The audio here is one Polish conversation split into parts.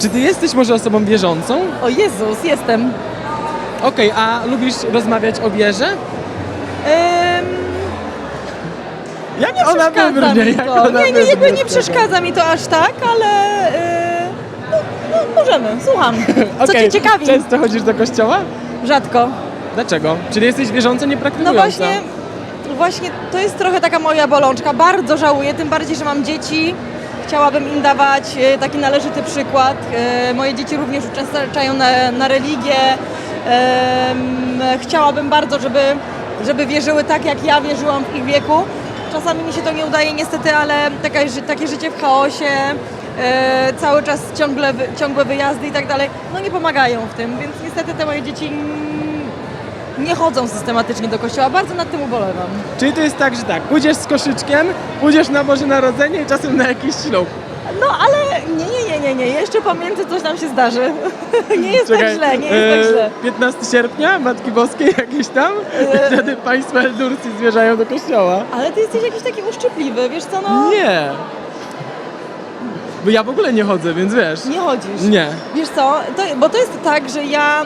Czy ty jesteś może osobą wierzącą? O Jezus, jestem. Okej, a lubisz rozmawiać o wierze? Ym, Jak nie ona przeszkadza wybrnie? mi Jak to. ona Nie, nie, jakby wybrnie nie przeszkadza mi to aż tak, ale y, no, no, możemy, słucham. Co Okej, cię ciekawi? Często chodzisz do kościoła? Rzadko. Dlaczego? Czyli jesteś wierząca, nie No praktykująca? właśnie, właśnie to jest trochę taka moja bolączka. Bardzo żałuję, tym bardziej, że mam dzieci. Chciałabym im dawać e, taki należyty przykład. E, Moje dzieci również uczęszczają na, na religię. Chciałabym bardzo, żeby, żeby wierzyły tak, jak ja wierzyłam w ich wieku. Czasami mi się to nie udaje niestety, ale taka, takie życie w chaosie, e, cały czas ciągle, ciągłe wyjazdy i tak dalej, no nie pomagają w tym, więc niestety te moje dzieci nie chodzą systematycznie do kościoła. Bardzo nad tym ubolewam. Czyli to jest tak, że tak, pójdziesz z koszyczkiem, pójdziesz na Boże Narodzenie i czasem na jakiś ślub. No ale nie, nie, nie, nie, nie. Jeszcze pomiędzy coś nam się zdarzy. nie jest tak źle, nie jest tak e, źle. 15 sierpnia, Matki Boskiej jakieś tam, E. i wtedy państwa Eldurcy zwierzają do kościoła. Ale ty jesteś jakiś taki uszczypliwy, wiesz co, no... Nie. Bo ja w ogóle nie chodzę, więc wiesz. Nie chodzisz. Nie. Wiesz co, to, bo to jest tak, że ja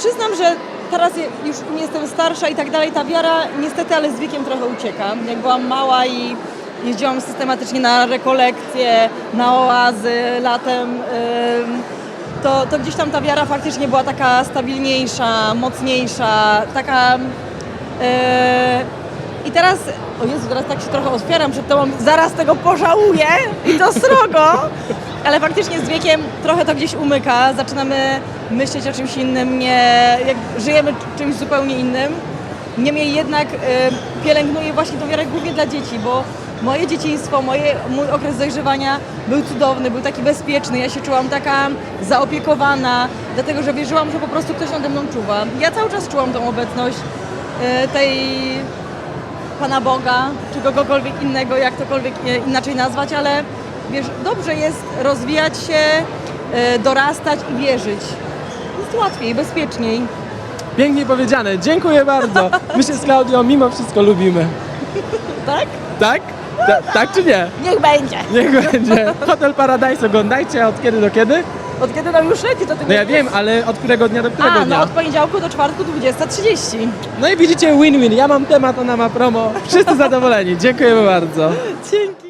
przyznam, że teraz już jestem starsza i tak dalej, ta wiara niestety, ale z wiekiem trochę ucieka. Jak byłam mała i jeździłam systematycznie na rekolekcje, na oazy latem, em, to, to gdzieś tam ta wiara faktycznie była taka stabilniejsza, mocniejsza, taka... I teraz, o Jezu, teraz tak się trochę otwieram przed tobą, zaraz tego pożałuję i to srogo, ale faktycznie z wiekiem trochę to gdzieś umyka, zaczynamy myśleć o czymś innym, nie, żyjemy czymś zupełnie innym. Niemniej jednak e, pielęgnuję właśnie tą wiarę głównie dla dzieci, bo moje dzieciństwo, moje, mój okres dojrzewania był cudowny, był taki bezpieczny. Ja się czułam taka zaopiekowana, dlatego że wierzyłam, że po prostu ktoś nade mną czuwa. Ja cały czas czułam tą obecność e, tej Pana Boga, czy kogokolwiek innego, jak tokolwiek e, inaczej nazwać, ale wiesz, dobrze jest rozwijać się, e, dorastać i wierzyć. Jest łatwiej, bezpieczniej. Pięknie powiedziane, dziękuję bardzo. My się z Klaudią mimo wszystko lubimy. Tak? Tak? Ta, tak czy nie? Niech będzie. Niech będzie. Hotel Paradise oglądajcie, od kiedy do kiedy? Od kiedy nam już leci, to ty No ja wiem, ale od którego dnia do którego A, dnia? no od poniedziałku do czwartku 20.30. No i widzicie win-win, ja mam temat, ona ma promo. Wszyscy zadowoleni, dziękujemy bardzo. Dzięki.